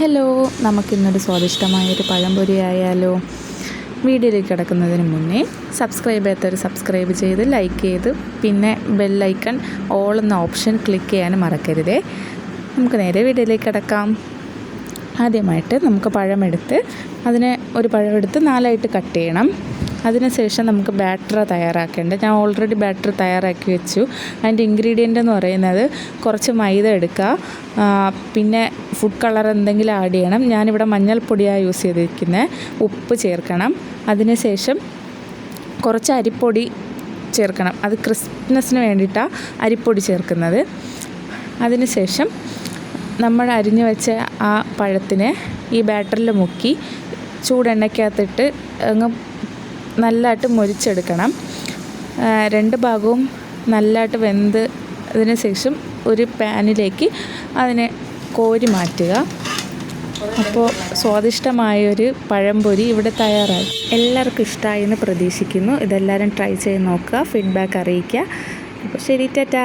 Hello നമുക്കിന്നൊരു സ്വാദിഷ്ടമായൊരു പഴംപൊരി ആയാലോ വീഡിയോയിലേക്ക് കിടക്കുന്നതിന് മുന്നേ സബ്സ്ക്രൈബ് ചെയ്യാത്തവർ സബ്സ്ക്രൈബ് ചെയ്ത് ലൈക്ക് ചെയ്ത് പിന്നെ ബെല്ലൈക്കൺ ഓൾ എന്ന ഓപ്ഷൻ ക്ലിക്ക് ചെയ്യാനും മറക്കരുതേ. നമുക്ക് നേരെ വീഡിയോയിലേക്ക് കിടക്കാം. ആദ്യമായിട്ട് നമുക്ക് പഴമെടുത്ത് അതിനെ ഒരു പഴമെടുത്ത് നാലായിട്ട് കട്ട് ചെയ്യണം. അതിനുശേഷം നമുക്ക് ബാറ്റർ തയ്യാറാക്കേണ്ടത്. ഞാൻ ഓൾറെഡി ബാറ്റർ തയ്യാറാക്കി വെച്ചു. അതിന്റെ ഇൻഗ്രീഡിയന്റ് എന്ന് പറയുന്നത് കുറച്ച് മൈദ എടുക്കുക. പിന്നെ ഫുഡ് കളർ എന്തെങ്കിലും ആഡ് ചെയ്യണം. ഞാനിവിടെ മഞ്ഞൾപ്പൊടിയാണ് യൂസ് ചെയ്തിരിക്കുന്നത് ഉപ്പ് ചേർക്കണം. അതിനുശേഷം കുറച്ച് അരിപ്പൊടി ചേർക്കണം. അത് ക്രിസ്പ്നെസ്സിന് വേണ്ടിയിട്ടാണ് അരിപ്പൊടി ചേർക്കുന്നത്. അതിനുശേഷം നമ്മൾ അരിഞ്ഞു വെച്ച ആ പഴത്തിനെ ഈ ബാറ്ററിൽ മുക്കി ചൂടെണ്ണയ്ക്കകത്തിട്ട് അങ്ങ് നല്ലതായിട്ട് മൊരിച്ചെടുക്കണം. രണ്ട് ഭാഗവും നല്ലതായിട്ട് വെന്ത് അതിന് ശേഷം ഒരു പാനിലേക്ക് അതിനെ കോരി മാറ്റുക. അപ്പോൾ സ്വാദിഷ്ടമായൊരു പഴംപൊരി ഇവിടെ തയ്യാറായി. എല്ലാവർക്കും ഇഷ്ടമായി എന്ന് പ്രതീക്ഷിക്കുന്നു. ഇതെല്ലാവരും ട്രൈ ചെയ്ത് നോക്കുക ഫീഡ്ബാക്ക് അറിയിക്കുക. അപ്പോൾ ശരി ടാറ്റാ.